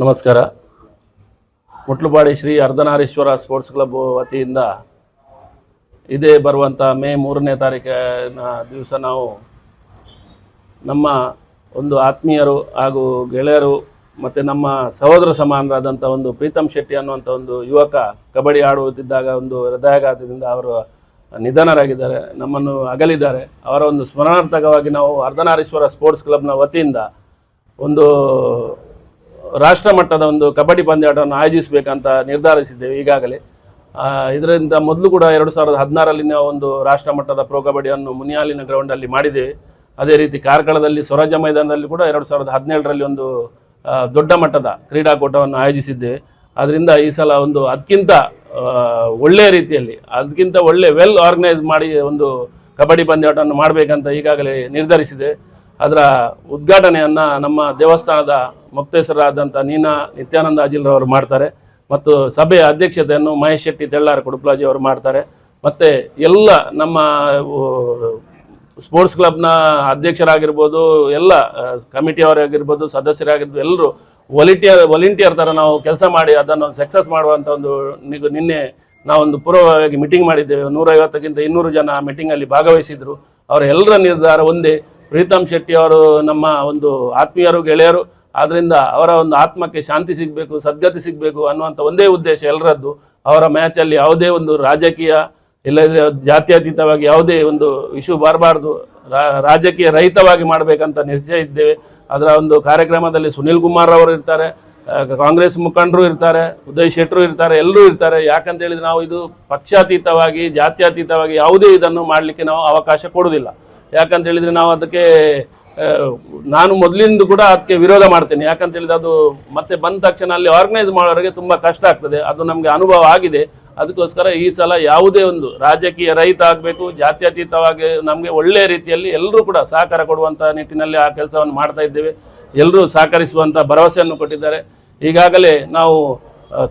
ನಮಸ್ಕಾರ. Mutlupadi Shri Ardhanarishwara sports club ವತಿಯಿಂದ ಇದೇ ಬರುವಂಥ ಮೇ ಮೂರನೇ ತಾರೀಕಿನ ದಿವಸ ನಾವು ನಮ್ಮ ಒಂದು ಆತ್ಮೀಯರು ಹಾಗೂ ಗೆಳೆಯರು ಮತ್ತು ನಮ್ಮ ಸಹೋದರ ಸಮಾನರಾದಂಥ ಒಂದು ಪ್ರೀತಮ್ ಶೆಟ್ಟಿ ಅನ್ನುವಂಥ ಒಂದು ಯುವಕ ಕಬಡ್ಡಿ ಆಡುತ್ತಿದ್ದಾಗ ಒಂದು ಹೃದಯಾಘಾತದಿಂದ ಅವರು ನಿಧನರಾಗಿದ್ದಾರೆ, ನಮ್ಮನ್ನು ಅಗಲಿದ್ದಾರೆ. ಅವರ ಒಂದು ಸ್ಮರಣಾರ್ಥಕವಾಗಿ ನಾವು ಅರ್ಧನಾರೀಶ್ವರ ಸ್ಪೋರ್ಟ್ಸ್ ಕ್ಲಬ್ನ ವತಿಯಿಂದ ಒಂದು ರಾಷ್ಟ್ರ ಮಟ್ಟದ ಒಂದು ಕಬಡ್ಡಿ ಪಂದ್ಯಾಟವನ್ನು ಆಯೋಜಿಸಬೇಕಂತ ನಿರ್ಧರಿಸಿದ್ದೇವೆ ಈಗಾಗಲೇ. ಇದರಿಂದ ಮೊದಲು ಕೂಡ ಎರಡು ಸಾವಿರದ ಹದಿನಾರರಲ್ಲಿ ನಾವು ಒಂದು ರಾಷ್ಟ್ರ ಮಟ್ಟದ ಪ್ರೋ ಕಬಡ್ಡಿಯನ್ನು ಮುನಿಯಾಲಿನ ಗ್ರೌಂಡಲ್ಲಿ ಮಾಡಿದ್ದೇವೆ. ಅದೇ ರೀತಿ ಕಾರ್ಕಳದಲ್ಲಿ ಸ್ವರಾಜ್ಯ ಮೈದಾನದಲ್ಲಿ ಕೂಡ ಎರಡು ಸಾವಿರದ ಹದಿನೇಳರಲ್ಲಿ ಒಂದು ದೊಡ್ಡ ಮಟ್ಟದ ಕ್ರೀಡಾಕೂಟವನ್ನು ಆಯೋಜಿಸಿದ್ದೆ ಅದರಿಂದ ಈ ಸಲ ಒಂದು ಅದಕ್ಕಿಂತ ಒಳ್ಳೆಯ ರೀತಿಯಲ್ಲಿ ಅದಕ್ಕಿಂತ ಒಳ್ಳೆ ವೆಲ್ ಆರ್ಗನೈಸ್ ಮಾಡಿ ಒಂದು ಕಬಡ್ಡಿ ಪಂದ್ಯಾಟವನ್ನು ಮಾಡಬೇಕಂತ ಈಗಾಗಲೇ ನಿರ್ಧರಿಸಿದೆ ಅದರ ಉದ್ಘಾಟನೆಯನ್ನು ನಮ್ಮ ದೇವಸ್ಥಾನದ ಮುಕ್ತೇಶ್ವರರಾದಂಥ ನೀನಾ ನಿತ್ಯಾನಂದ ಅಜಿಲ್ರವರು ಮಾಡ್ತಾರೆ ಮತ್ತು ಸಭೆಯ ಅಧ್ಯಕ್ಷತೆಯನ್ನು ಮಹೇಶ್ ಶೆಟ್ಟಿ ತೆಳ್ಳಾರ ಕುಡುಪ್ಲಾಜಿ ಅವರು ಮಾಡ್ತಾರೆ. ಮತ್ತು ಎಲ್ಲ ನಮ್ಮ ಸ್ಪೋರ್ಟ್ಸ್ ಕ್ಲಬ್ನ ಅಧ್ಯಕ್ಷರಾಗಿರ್ಬೋದು, ಎಲ್ಲ ಕಮಿಟಿಯವರಾಗಿರ್ಬೋದು, ಸದಸ್ಯರಾಗಿರ್ಬೋದು, ಎಲ್ಲರೂ ವಾಲಂಟಿಯರ್ ವಾಲಂಟಿಯರ್ ಥರ ನಾವು ಕೆಲಸ ಮಾಡಿ ಅದನ್ನು ಸಕ್ಸಸ್ ಮಾಡುವಂಥ ಒಂದು ನಿನ್ನೆ ನಾವೊಂದು ಪೂರ್ವವಾಗಿ ಮೀಟಿಂಗ್ ಮಾಡಿದ್ದೇವೆ. ನೂರೈವತ್ತಕ್ಕಿಂತ ಇನ್ನೂರು ಜನ ಮೀಟಿಂಗಲ್ಲಿ ಭಾಗವಹಿಸಿದ್ರು. ಅವರೆಲ್ಲರ ನಿರ್ಧಾರ ಒಂದೇ. ಪ್ರೀತಮ್ ಶೆಟ್ಟಿ ಅವರು ನಮ್ಮ ಒಂದು ಆತ್ಮೀಯರು, ಗೆಳೆಯರು ಆದ್ದರಿಂದ ಅವರ ಒಂದು ಆತ್ಮಕ್ಕೆ ಶಾಂತಿ ಸಿಗಬೇಕು, ಸದ್ಗತಿ ಸಿಗಬೇಕು ಅನ್ನುವಂಥ ಒಂದೇ ಉದ್ದೇಶ ಎಲ್ಲರದ್ದು ಅವರ ಮ್ಯಾಚಲ್ಲಿ ಯಾವುದೇ ಒಂದು ರಾಜಕೀಯ ಇಲ್ಲದ್ರೆ ಜಾತ್ಯತೀತವಾಗಿ ಯಾವುದೇ ಒಂದು ಇಶ್ಯೂ ಬರಬಾರ್ದು ರಾಜಕೀಯ ರಹಿತವಾಗಿ ಮಾಡಬೇಕಂತ ಇದ್ದೇವೆ. ಅದರ ಒಂದು ಕಾರ್ಯಕ್ರಮದಲ್ಲಿ ಸುನಿಲ್ ಕುಮಾರ್ ಅವರು ಇರ್ತಾರೆ ಕಾಂಗ್ರೆಸ್ ಮುಖಂಡರು ಇರ್ತಾರೆ, ಉದಯ್ ಶೆಟ್ಟರು ಇರ್ತಾರೆ, ಎಲ್ಲರೂ ಇರ್ತಾರೆ. ಯಾಕಂತ ಹೇಳಿದ್ರೆ ನಾವು ಇದು ಪಕ್ಷಾತೀತವಾಗಿ, ಜಾತ್ಯತೀತವಾಗಿ ಯಾವುದೇ ಇದನ್ನು ಮಾಡಲಿಕ್ಕೆ ನಾವು ಅವಕಾಶ ಕೊಡುವುದಿಲ್ಲ. ಯಾಕಂತ ಹೇಳಿದ್ರೆ ನಾವು ಅದಕ್ಕೆ ನಾನು ಮೊದಲಿಂದ ಕೂಡ ಅದಕ್ಕೆ ವಿರೋಧ ಮಾಡ್ತೇನೆ. ಯಾಕಂತ ಹೇಳಿದ್ರೆ ಅದು ಮತ್ತೆ ಬಂದ ತಕ್ಷಣ ಅಲ್ಲಿ ಆರ್ಗನೈಸ್ ಮಾಡೋರಿಗೆ ತುಂಬ ಕಷ್ಟ ಆಗ್ತದೆ. ಅದು ನಮಗೆ ಅನುಭವ ಆಗಿದೆ. ಅದಕ್ಕೋಸ್ಕರ ಈ ಸಲ ಯಾವುದೇ ಒಂದು ರಾಜಕೀಯ ರಹಿತ ಆಗಬೇಕು, ಜಾತ್ಯತೀತವಾಗಿ ನಮಗೆ ಒಳ್ಳೆಯ ರೀತಿಯಲ್ಲಿ ಎಲ್ಲರೂ ಕೂಡ ಸಹಕಾರ ಕೊಡುವಂಥ ನಿಟ್ಟಿನಲ್ಲಿ ಆ ಕೆಲಸವನ್ನು ಮಾಡ್ತಾ ಇದ್ದೇವೆ. ಎಲ್ಲರೂ ಸಹಕರಿಸುವಂಥ ಭರವಸೆಯನ್ನು ಕೊಟ್ಟಿದ್ದಾರೆ. ಈಗಾಗಲೇ ನಾವು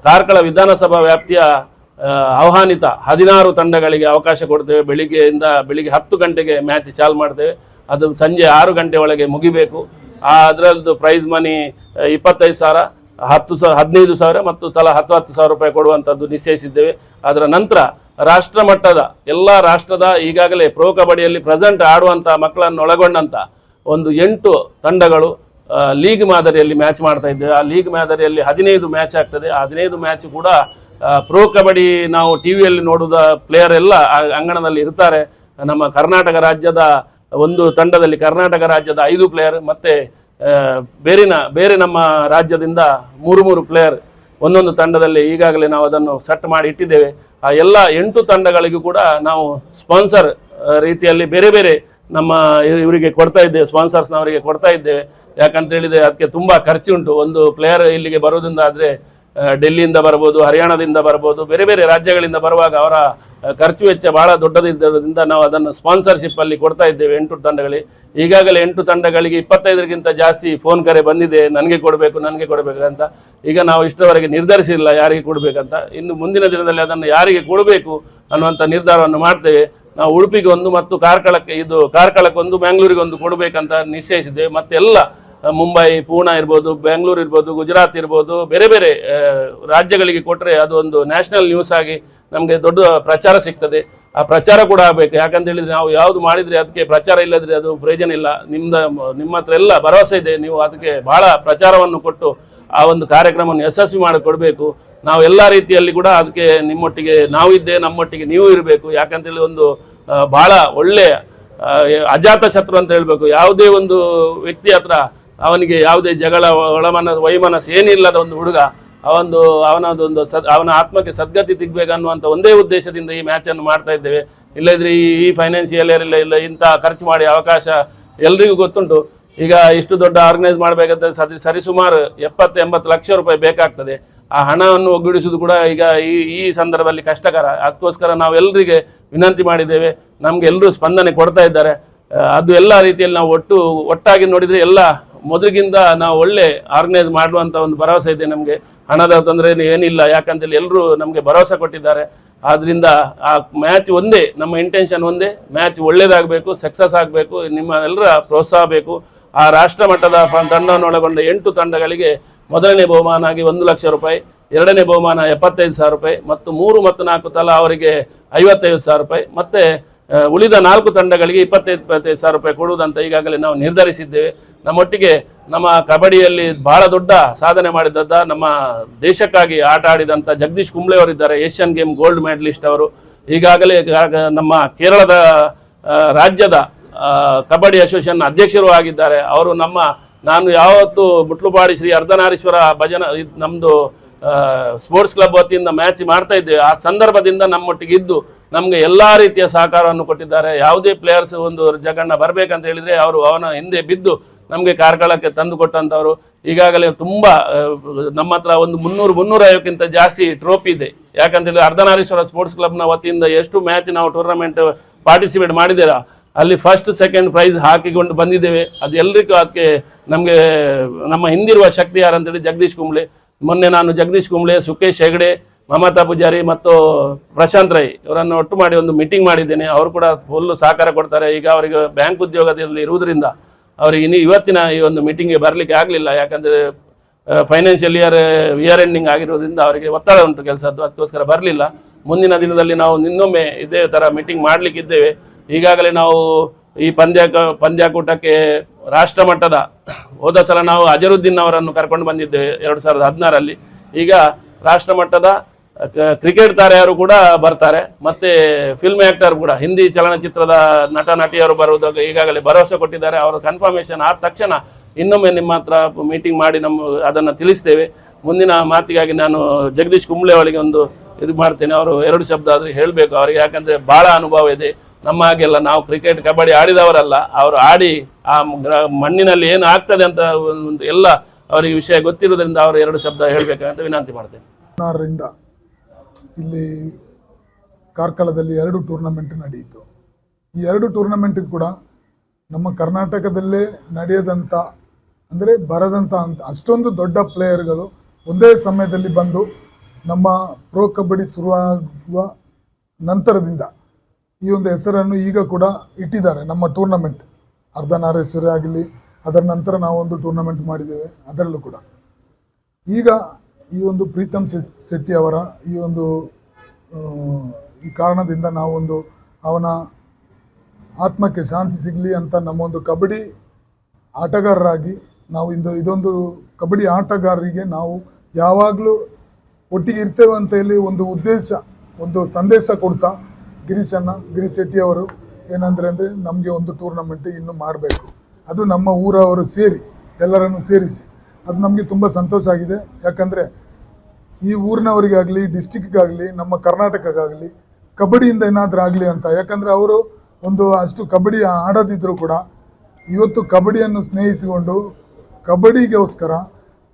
ಕಾರ್ಕಳ ವಿಧಾನಸಭಾ ವ್ಯಾಪ್ತಿಯ ಆಹ್ವಾನಿತ ಹದಿನಾರು ತಂಡಗಳಿಗೆ ಅವಕಾಶ ಕೊಡ್ತೇವೆ. ಬೆಳಿಗ್ಗೆಯಿಂದ ಬೆಳಿಗ್ಗೆ ಹತ್ತು ಗಂಟೆಗೆ ಮ್ಯಾಚ್ ಚಾಲು ಮಾಡ್ತೇವೆ. ಅದು ಸಂಜೆ ಆರು ಗಂಟೆ ಒಳಗೆ ಮುಗಿಬೇಕು. ಅದರದ್ದು ಪ್ರೈಸ್ ಮನಿ ಇಪ್ಪತ್ತೈದು ಸಾವಿರ, ಹತ್ತು ಸಾವಿರ, ಹದಿನೈದು ಸಾವಿರ ಮತ್ತು ತಲಾ ಹತ್ತು ಹತ್ತು ಸಾವಿರ ರೂಪಾಯಿ ಕೊಡುವಂಥದ್ದು ನಿಶ್ಚಯಿಸಿದ್ದೇವೆ ಅದರ ನಂತರ ರಾಷ್ಟ್ರ ಮಟ್ಟದ, ಎಲ್ಲ ರಾಷ್ಟ್ರದ ಈಗಾಗಲೇ ಪ್ರೋ ಕಬಡ್ಡಿಯಲ್ಲಿ ಪ್ರೆಸೆಂಟ್ ಆಡುವಂಥ ಮಕ್ಕಳನ್ನು ಒಳಗೊಂಡಂಥ ಒಂದು ಎಂಟು ತಂಡಗಳು ಲೀಗ್ ಮಾದರಿಯಲ್ಲಿ ಮ್ಯಾಚ್ ಮಾಡ್ತಾ ಇದ್ದೇವೆ. ಆ ಲೀಗ್ ಮಾದರಿಯಲ್ಲಿ ಹದಿನೈದು ಮ್ಯಾಚ್ ಆಗ್ತದೆ. ಆ ಹದಿನೈದು ಮ್ಯಾಚ್ ಕೂಡ ಪ್ರೋ ಕಬಡ್ಡಿ ನಾವು ಟಿ ವಿಯಲ್ಲಿ ನೋಡುವ ಪ್ಲೇಯರ್ ಎಲ್ಲ ಅಂಗಣದಲ್ಲಿ ಇರ್ತಾರೆ. ನಮ್ಮ ಕರ್ನಾಟಕ ರಾಜ್ಯದ ಒಂದು ತಂಡದಲ್ಲಿ ಕರ್ನಾಟಕ ರಾಜ್ಯದ ಐದು ಪ್ಲೇಯರ್ ಮತ್ತೆ ಬೇರಿನ, ಬೇರೆ ನಮ್ಮ ರಾಜ್ಯದಿಂದ ಮೂರು ಮೂರು ಪ್ಲೇಯರ್ ಒಂದೊಂದು ತಂಡದಲ್ಲಿ ಈಗಾಗಲೇ ನಾವು ಅದನ್ನು ಸೆಟ್ ಮಾಡಿ ಇಟ್ಟಿದ್ದೇವೆ. ಆ ಎಲ್ಲ ಎಂಟು ತಂಡಗಳಿಗೂ ಕೂಡ ನಾವು ಸ್ಪಾನ್ಸರ್ ರೀತಿಯಲ್ಲಿ ಬೇರೆ ಬೇರೆ ನಮ್ಮ ಇವ್- ಇವರಿಗೆ ಕೊಡ್ತಾ ಇದ್ದೇವೆ ಸ್ಪಾನ್ಸರ್ಸ್ನವರಿಗೆ ಕೊಡ್ತಾ ಇದ್ದೇವೆ. ಯಾಕಂತ ಹೇಳಿದರೆ ಅದಕ್ಕೆ ತುಂಬ ಖರ್ಚು ಉಂಟು. ಒಂದು ಪ್ಲೇಯರ್ ಇಲ್ಲಿಗೆ ಬರೋದ್ರಿಂದ ಆದರೆ ಡೆಲ್ಲಿಯಿಂದ ಬರ್ಬೋದು, ಹರಿಯಾಣದಿಂದ ಬರ್ಬೋದು, ಬೇರೆ ಬೇರೆ ರಾಜ್ಯಗಳಿಂದ ಬರುವಾಗ ಅವರ ಖರ್ಚು ವೆಚ್ಚ ಬಹಳ ದೊಡ್ಡದಿದ್ದರಿಂದ ನಾವು ಅದನ್ನು ಸ್ಪಾನ್ಸರ್ಶಿಪ್ ಅಲ್ಲಿ ಕೊಡ್ತಾ ಇದ್ದೇವೆ ಎಂಟು ತಂಡಗಳಿಗೆ. ಈಗಾಗಲೇ ಎಂಟು ತಂಡಗಳಿಗೆ ಇಪ್ಪತ್ತೈದರಿಗಿಂತ ಜಾಸ್ತಿ ಫೋನ್ ಕರೆ ಬಂದಿದೆ. ನನಗೆ ಕೊಡಬೇಕು ನನಗೆ ಕೊಡಬೇಕು ಅಂತ. ಈಗ ನಾವು ಇಷ್ಟರವರೆಗೆ ನಿರ್ಧರಿಸಿಲ್ಲ ಯಾರಿಗೆ ಕೊಡಬೇಕಂತ. ಇನ್ನು ಮುಂದಿನ ದಿನದಲ್ಲಿ ಅದನ್ನು ಯಾರಿಗೆ ಕೊಡಬೇಕು ಅನ್ನುವಂಥ ನಿರ್ಧಾರವನ್ನು ಮಾಡ್ತೇವೆ. ನಾವು ಉಡುಪಿಗೆ ಒಂದು ಮತ್ತು ಕಾರ್ಕಳಕ್ಕೆ, ಇದು ಕಾರ್ಕಳಕ್ಕೊಂದು ಒಂದು ಕೊಡಬೇಕಂತ ನಿಶ್ಚಯಿಸಿದ್ದೇವೆ. ಮತ್ತೆಲ್ಲ ಮುಂಬೈ, ಪೂನಾ ಇರ್ಬೋದು, ಬೆಂಗಳೂರು ಇರ್ಬೋದು, ಗುಜರಾತ್ ಇರ್ಬೋದು, ಬೇರೆ ಬೇರೆ ರಾಜ್ಯಗಳಿಗೆ ಕೊಟ್ಟರೆ ಅದು ಒಂದು ನ್ಯಾಷನಲ್ ನ್ಯೂಸ್ ಆಗಿ ನಮಗೆ ದೊಡ್ಡ ಪ್ರಚಾರ ಸಿಗ್ತದೆ. ಆ ಪ್ರಚಾರ ಕೂಡ ಆಗಬೇಕು. ಯಾಕಂತ ಹೇಳಿದ್ರೆ ನಾವು ಯಾವುದು ಮಾಡಿದ್ರೆ ಅದಕ್ಕೆ ಪ್ರಚಾರ ಇಲ್ಲದ್ರೆ ಅದು ಪ್ರಯೋಜನ ಇಲ್ಲ. ನಿಮ್ದ, ನಿಮ್ಮ ಹತ್ರ ಎಲ್ಲ ಭರವಸೆ ಇದೆ. ನೀವು ಅದಕ್ಕೆ ಬಹಳ ಪ್ರಚಾರವನ್ನು ಕೊಟ್ಟು ಆ ಒಂದು ಕಾರ್ಯಕ್ರಮವನ್ನು ಯಶಸ್ವಿ ಮಾಡಿ ಕೊಡಬೇಕು ನಾವು ಎಲ್ಲ ರೀತಿಯಲ್ಲಿ ಕೂಡ ಅದಕ್ಕೆ ನಿಮ್ಮೊಟ್ಟಿಗೆ ನಾವಿದ್ದೆ ನಮ್ಮೊಟ್ಟಿಗೆ ನೀವು ಇರಬೇಕು. ಯಾಕಂತೇಳಿ ಒಂದು ಬಹಳ ಒಳ್ಳೆಯ ಅಜಾತ ಶತ್ರು ಅಂತ ಹೇಳಬೇಕು. ಯಾವುದೇ ಒಂದು ವ್ಯಕ್ತಿ ಹತ್ರ ಅವನಿಗೆ ಯಾವುದೇ ಜಗಳ ಒಳಮನ ವೈಮನಸ್ಸು ಏನಿಲ್ಲದ ಒಂದು ಹುಡುಗ ಅವನದು ಅವನದೊಂದು ಸದ್, ಅವನ ಆತ್ಮಕ್ಕೆ ಸದ್ಗತಿ ಸಿಗ್ಬೇಕನ್ನುವಂಥ ಒಂದೇ ಉದ್ದೇಶದಿಂದ ಈ ಮ್ಯಾಚನ್ನು ಮಾಡ್ತಾ ಇದ್ದೇವೆ. ಇಲ್ಲದ್ರೆ ಈ ಈ ಫೈನಾನ್ಷಿಯಲ್ ಇಯರ್ ಇಲ್ಲ ಇಲ್ಲ, ಇಂಥ ಖರ್ಚು ಮಾಡಿ ಅವಕಾಶ ಎಲ್ರಿಗೂ ಗೊತ್ತುಂಟು. ಈಗ ಇಷ್ಟು ದೊಡ್ಡ ಆರ್ಗನೈಸ್ ಮಾಡಬೇಕಂತ ಸರಿ, ಸರಿಸುಮಾರು ಎಪ್ಪತ್ತು ಎಂಬತ್ತು ಲಕ್ಷ ರೂಪಾಯಿ ಬೇಕಾಗ್ತದೆ. ಆ ಹಣವನ್ನು ಒಗ್ಗೂಡಿಸುವುದು ಕೂಡ ಈಗ ಈ ಈ ಸಂದರ್ಭದಲ್ಲಿ ಕಷ್ಟಕರ. ಅದಕ್ಕೋಸ್ಕರ ನಾವು ಎಲ್ಲರಿಗೆ ವಿನಂತಿ ಮಾಡಿದ್ದೇವೆ. ನಮಗೆ ಎಲ್ಲರೂ ಸ್ಪಂದನೆ ಕೊಡ್ತಾ ಇದ್ದಾರೆ. ಅದು ಎಲ್ಲ ರೀತಿಯಲ್ಲಿ ನಾವು ಒಟ್ಟು, ಒಟ್ಟಾಗಿ ನೋಡಿದರೆ ಎಲ್ಲ ಮೊದಲಿಗಿಂತ ನಾವು ಒಳ್ಳೆ ಆರ್ಗನೈಸ್ ಮಾಡುವಂಥ ಒಂದು ಭರವಸೆ ಇದೆ ನಮಗೆ. ಹಣದ ತೊಂದರೆ ಏನಿಲ್ಲ. ಯಾಕಂತೇಳಿ ಎಲ್ಲರೂ ನಮಗೆ ಭರವಸೆ ಕೊಟ್ಟಿದ್ದಾರೆ. ಆದ್ದರಿಂದ ಆ ಮ್ಯಾಚ್ ಒಂದೇ, ನಮ್ಮ ಇಂಟೆನ್ಷನ್ ಒಂದೇ. ಮ್ಯಾಚ್ ಒಳ್ಳೇದಾಗಬೇಕು ಸಕ್ಸಸ್ ಆಗಬೇಕು, ನಿಮ್ಮ ಎಲ್ಲರ ಪ್ರೋತ್ಸಾಹ ಬೇಕು. ಆ ರಾಷ್ಟ್ರ ಮಟ್ಟದ ಪ- ತಂಡವನ್ನು ಒಳಗೊಂಡ ಎಂಟು ತಂಡಗಳಿಗೆ ಮೊದಲನೇ ಬಹುಮಾನ ಆಗಿ ಒಂದು ಲಕ್ಷ ರೂಪಾಯಿ, ಎರಡನೇ ಬಹುಮಾನ ಎಪ್ಪತ್ತೈದು ಸಾವಿರ ರೂಪಾಯಿ, ಮತ್ತು ಮೂರು ಮತ್ತು ನಾಲ್ಕು ತಲಾ ಅವರಿಗೆ ಐವತ್ತೈದು ಸಾವಿರ ರೂಪಾಯಿ. ಮತ್ತೆ ಉಳಿದ ನಾಲ್ಕು ತಂಡಗಳಿಗೆ ಇಪ್ಪತ್ತೈದು ಇಪ್ಪತ್ತೈದು ಸಾವಿರ ರೂಪಾಯಿ ಕೊಡುವುದಂತ ಈಗಾಗಲೇ ನಾವು ನಿರ್ಧರಿಸಿದ್ದೇವೆ. ನಮ್ಮೊಟ್ಟಿಗೆ ನಮ್ಮ ಕಬಡ್ಡಿಯಲ್ಲಿ ಬಹಳ ದೊಡ್ಡ ಸಾಧನೆ ಮಾಡಿದಂಥ ನಮ್ಮ ದೇಶಕ್ಕಾಗಿ ಆಟ ಆಡಿದಂಥ ಜಗದೀಶ್ ಕುಂಬ್ಳೆ ಅವರಿದ್ದಾರೆ, ಏಷ್ಯನ್ ಗೇಮ್ ಗೋಲ್ಡ್ ಮೆಡಲಿಸ್ಟ್ ಅವರು. ಈಗಾಗಲೇ ನಮ್ಮ ಕೇರಳದ ರಾಜ್ಯದ ಕಬಡ್ಡಿ ಅಸೋಸಿಯೇಷನ್ ಅಧ್ಯಕ್ಷರು ಆಗಿದ್ದಾರೆ. ಅವರು ನಮ್ಮ, ನಾನು ಯಾವತ್ತು ಮುಟ್ಲುಪಾಡಿ ಶ್ರೀ ಅರ್ಧನಾರೀಶ್ವರ ಭಜನ ನಮ್ಮದು ಸ್ಪೋರ್ಟ್ಸ್ ಕ್ಲಬ್ ವತಿಯಿಂದ ಮ್ಯಾಚ್ ಮಾಡ್ತಾ ಇದ್ದೇವೆ. ಆ ಸಂದರ್ಭದಿಂದ ನಮ್ಮೊಟ್ಟಿಗೆ ಇದ್ದು ನಮಗೆ ಎಲ್ಲ ರೀತಿಯ ಸಹಕಾರವನ್ನು ಕೊಟ್ಟಿದ್ದಾರೆ. ಯಾವುದೇ ಪ್ಲೇಯರ್ಸ್ ಒಂದು ಜಗಣ್ಣ ಬರಬೇಕಂತ ಹೇಳಿದರೆ ಅವರು ಅವನ ಹಿಂದೆ ಬಿದ್ದು ನಮಗೆ ಕಾರ್ಕಳಕ್ಕೆ ತಂದು ಕೊಟ್ಟಂಥವ್ರು ಈಗಾಗಲೇ ತುಂಬ ನಮ್ಮ ಹತ್ರ ಒಂದು ಮುನ್ನೂರು ಮುನ್ನೂರ ಐವಕ್ಕಿಂತ ಜಾಸ್ತಿ ಟ್ರೋಫಿ ಇದೆ. ಯಾಕಂತೇಳಿ ಅರ್ಧನಾರೇಶ್ವರ ಅರ್ಧನಾರೀಶ್ವರ ಸ್ಪೋರ್ಟ್ಸ್ ಕ್ಲಬ್ನ ವತಿಯಿಂದ ಎಷ್ಟು ಮ್ಯಾಚ್ ನಾವು ಟೂರ್ನಮೆಂಟ್ ಪಾರ್ಟಿಸಿಪೇಟ್ ಮಾಡಿದ್ದೀರಾ ಅಲ್ಲಿ ಫಸ್ಟ್ ಸೆಕೆಂಡ್ ಪ್ರೈಸ್ ಹಾಕಿಕೊಂಡು ಬಂದಿದ್ದೇವೆ. ಅದು ಎಲ್ಲರಿಗೂ ಅದಕ್ಕೆ ನಮಗೆ, ನಮ್ಮ ಹಿಂದಿರುವ ಶಕ್ತಿ ಯಾರಂತೇಳಿ ಜಗದೀಶ್ ಕುಂಬ್ಳೆ. ಮೊನ್ನೆ ನಾನು ಜಗದೀಶ್ ಕುಂಬ್ಳೆ ಸುಖೇಶ್ ಹೆಗಡೆ ಮಮತಾ ಪೂಜಾರಿ ಮತ್ತು ಪ್ರಶಾಂತ್ ರೈ ಇವರನ್ನು ಒಟ್ಟು ಮಾಡಿ ಒಂದು ಮೀಟಿಂಗ್ ಮಾಡಿದ್ದೇನೆ. ಅವರು ಕೂಡ ಫುಲ್ಲು ಸಹಕಾರ ಕೊಡ್ತಾರೆ. ಈಗ ಅವರಿಗೆ ಬ್ಯಾಂಕ್ ಉದ್ಯೋಗದಲ್ಲಿ ಇರುವುದರಿಂದ ಅವರಿಗೆ ಇನ್ನು ಇವತ್ತಿನ ಈ ಒಂದು ಮೀಟಿಂಗ್ಗೆ ಬರಲಿಕ್ಕೆ ಆಗಲಿಲ್ಲ. ಯಾಕಂದರೆ ಫೈನಾನ್ಷಿಯಲ್ ಇಯರ್ ಇಯರ್ ಎಂಡಿಂಗ್ ಆಗಿರೋದ್ರಿಂದ ಅವರಿಗೆ ಒತ್ತಡ ಉಂಟು ಕೆಲಸದ್ದು. ಅದಕ್ಕೋಸ್ಕರ ಬರಲಿಲ್ಲ. ಮುಂದಿನ ದಿನದಲ್ಲಿ ನಾವು ಇನ್ನೊಮ್ಮೆ ಇದೇ ಥರ ಮೀಟಿಂಗ್ ಮಾಡಲಿಕ್ಕಿದ್ದೇವೆ ಈಗಾಗಲೇ ನಾವು ಈ ಪಂದ್ಯ, ಪಂದ್ಯಾಕೂಟಕ್ಕೆ ರಾಷ್ಟ್ರ ಮಟ್ಟದ ಹೋದ ಸಲ ನಾವು ಅಜರುದ್ದೀನ್ ಅವರನ್ನು ಕರ್ಕೊಂಡು ಬಂದಿದ್ದೇವೆ. ಎರಡು ಸಾವಿರದ ಹದಿನಾರಲ್ಲಿ ಈಗ ರಾಷ್ಟ್ರ ಮಟ್ಟದ ಕ್ರಿಕೆಟ್ ತಾರೆಯರು ಕೂಡ ಬರ್ತಾರೆ. ಮತ್ತೆ ಫಿಲ್ಮ್ ಆಕ್ಟರ್ ಕೂಡ, ಹಿಂದಿ ಚಲನಚಿತ್ರದ ನಟ, ನಟಿಯರು ಬರುವುದಾಗ ಈಗಾಗಲೇ ಭರವಸೆ ಕೊಟ್ಟಿದ್ದಾರೆ. ಅವರ ಕನ್ಫರ್ಮೇಷನ್ ಆದ ತಕ್ಷಣ ಇನ್ನೊಮ್ಮೆ ನಿಮ್ಮ ಹತ್ರ ಮೀಟಿಂಗ್ ಮಾಡಿ ನಮ್ಮ ಅದನ್ನು ತಿಳಿಸ್ತೇವೆ. ಮುಂದಿನ ಮಾತಿಗಾಗಿ ನಾನು ಜಗದೀಶ್ ಕುಂಬ್ಳೆ ಅವರಿಗೆ ಒಂದು ಇದು ಮಾಡ್ತೇನೆ. ಅವರು ಎರಡು ಶಬ್ದ ಆದ್ರೆ ಹೇಳಬೇಕು. ಅವರಿಗೆ ಯಾಕಂದ್ರೆ ಬಹಳ ಅನುಭವ ಇದೆ. ನಮ್ಮ ಹಾಗೆಲ್ಲ ನಾವು ಕ್ರಿಕೆಟ್, ಕಬಡ್ಡಿ ಆಡಿದವರಲ್ಲ, ಅವರು ಆಡಿ ಆ ಮಣ್ಣಿನಲ್ಲಿ ಏನು ಆಗ್ತದೆ ಅಂತ ಒಂದು ಎಲ್ಲ ಅವರಿಗೆ ವಿಷಯ ಗೊತ್ತಿರೋದ್ರಿಂದ ಅವರು ಎರಡು ಶಬ್ದ ಹೇಳಬೇಕಂತ ವಿನಂತಿ ಮಾಡ್ತೇನೆ. ಇಲ್ಲಿ ಕಾರ್ಕಳದಲ್ಲಿ ಎರಡು ಟೂರ್ನಮೆಂಟ್ ನಡೆಯಿತು. ಈ ಎರಡು ಟೂರ್ನಮೆಂಟ್ ಕೂಡ ನಮ್ಮ ಕರ್ನಾಟಕದಲ್ಲೇ ನಡೆಯದಂಥ ಅಂದರೆ ಬರದಂಥ ಅಂತ, ಅಷ್ಟೊಂದು ದೊಡ್ಡ ಪ್ಲೇಯರ್ಗಳು ಒಂದೇ ಸಮಯದಲ್ಲಿ ಬಂದು ನಮ್ಮ ಪ್ರೋ ಕಬಡ್ಡಿ ಶುರುವಾಗುವ ನಂತರದಿಂದ ಈ ಒಂದು ಹೆಸರನ್ನು ಈಗ ಕೂಡ ಇಟ್ಟಿದ್ದಾರೆ ನಮ್ಮ ಟೂರ್ನಮೆಂಟ್ ಅರ್ಧನಾರೇಶ್ವರಿ ಆಗಲಿ, ಅದರ ನಂತರ ನಾವೊಂದು ಟೂರ್ನಮೆಂಟ್ ಮಾಡಿದ್ದೇವೆ, ಅದರಲ್ಲೂ ಕೂಡ. ಈಗ ಈ ಒಂದು ಪ್ರೀತಮ್ ಶೆಟ್ಟಿ ಅವರ ಈ ಒಂದು ಈ ಕಾರಣದಿಂದ ನಾವೊಂದು ಅವನ ಆತ್ಮಕ್ಕೆ ಶಾಂತಿ ಸಿಗಲಿ ಅಂತ ನಮ್ಮೊಂದು ಕಬಡ್ಡಿ ಆಟಗಾರರಾಗಿ ನಾವು ಇಂದು ಇದೊಂದು ಕಬಡ್ಡಿ ಆಟಗಾರರಿಗೆ ನಾವು ಯಾವಾಗಲೂ ಒಟ್ಟಿಗೆ ಇರ್ತೇವೆ ಅಂತ ಹೇಳಿ ಒಂದು ಉದ್ದೇಶ, ಒಂದು ಸಂದೇಶ ಕೊಡ್ತಾ ಗಿರೀಶಣ್ಣ ಗಿರೀಶ್ ಶೆಟ್ಟಿ ಅವರು ಏನಂದ್ರೆ ಅಂದರೆ ನಮಗೆ ಒಂದು ಟೂರ್ನಮೆಂಟ್ ಇನ್ನು ಮಾಡಬೇಕು. ಅದು ನಮ್ಮ ಊರವರು ಸೇರಿ ಎಲ್ಲರನ್ನು ಸೇರಿಸಿ. ಅದು ನಮಗೆ ತುಂಬ ಸಂತೋಷ ಆಗಿದೆ. ಯಾಕಂದರೆ ಈ ಊರಿನವರಿಗಾಗಲಿ ಡಿಸ್ಟಿಕ್ಗಾಗಲಿ ನಮ್ಮ ಕರ್ನಾಟಕಕ್ಕಾಗಲಿ ಕಬಡ್ಡಿಯಿಂದ ಏನಾದರೂ ಆಗಲಿ ಅಂತ. ಯಾಕಂದರೆ ಅವರು ಒಂದು ಅಷ್ಟು ಕಬಡ್ಡಿ ಆಡದಿದ್ದರೂ ಕೂಡ ಇವತ್ತು ಕಬಡ್ಡಿಯನ್ನು ಸ್ನೇಹಿಸಿಕೊಂಡು ಕಬಡ್ಡಿಗೋಸ್ಕರ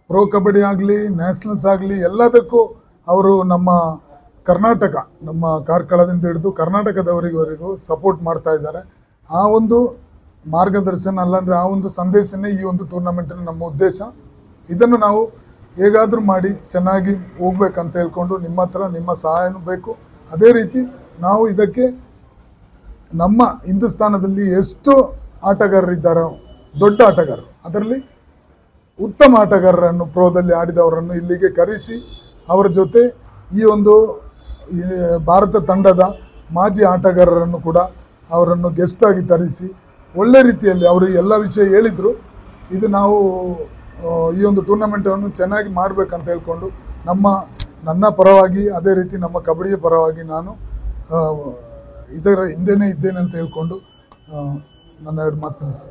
ಪ್ರೋ ಕಬಡ್ಡಿ ಆಗಲಿ ನ್ಯಾಷನಲ್ಸ್ ಆಗಲಿ ಎಲ್ಲದಕ್ಕೂ ಅವರು ನಮ್ಮ ಕರ್ನಾಟಕ, ನಮ್ಮ ಕಾರ್ಕಳದಿಂದ ಹಿಡಿದು ಕರ್ನಾಟಕದವರಿವರೆಗೂ ಸಪೋರ್ಟ್ ಮಾಡ್ತಾ ಇದ್ದಾರೆ. ಆ ಒಂದು ಮಾರ್ಗದರ್ಶನ, ಅಲ್ಲಾಂದರೆ ಆ ಒಂದು ಸಂದೇಶನೇ ಈ ಒಂದು ಟೂರ್ನಮೆಂಟಿನ ನಮ್ಮ ಉದ್ದೇಶ. ಇದನ್ನು ನಾವು ಹೇಗಾದರೂ ಮಾಡಿ ಚೆನ್ನಾಗಿ ಹೋಗ್ಬೇಕಂತ ಹೇಳ್ಕೊಂಡು ನಿಮ್ಮ ಹತ್ರ ನಿಮ್ಮ ಸಹಾಯನೂ ಬೇಕು. ಅದೇ ರೀತಿ ನಾವು ಇದಕ್ಕೆ ನಮ್ಮ ಹಿಂದೂಸ್ತಾನದಲ್ಲಿ ಎಷ್ಟು ಆಟಗಾರರಿದ್ದಾರೋ, ದೊಡ್ಡ ಆಟಗಾರರು, ಅದರಲ್ಲಿ ಉತ್ತಮ ಆಟಗಾರರನ್ನು ಪ್ರೋದಲ್ಲಿ ಆಡಿದವರನ್ನು ಇಲ್ಲಿಗೆ ಕರೆಸಿ ಅವರ ಜೊತೆ ಈ ಒಂದು ಭಾರತ ತಂಡದ ಮಾಜಿ ಆಟಗಾರರನ್ನು ಕೂಡ ಅವರನ್ನು ಗೆಸ್ಟಾಗಿ ತರಿಸಿ ಒಳ್ಳೆ ರೀತಿಯಲ್ಲಿ ಅವರು ಎಲ್ಲ ವಿಷಯ ಹೇಳಿದರು. ಇದು ನಾವು ಈ ಒಂದು ಟೂರ್ನಮೆಂಟನ್ನು ಚೆನ್ನಾಗಿ ಮಾಡಬೇಕಂತ ಹೇಳ್ಕೊಂಡು ನಮ್ಮ, ನನ್ನ ಪರವಾಗಿ, ಅದೇ ರೀತಿ ನಮ್ಮ ಕಬಡ್ಡಿಯ ಪರವಾಗಿ ನಾನು ಇದರ ಹಿಂದೆನೇ ಇದ್ದೇನೆ ಅಂತ ಹೇಳ್ಕೊಂಡು ನನ್ನ ಎರಡು ಮಾತು ತಿಳಿಸಿ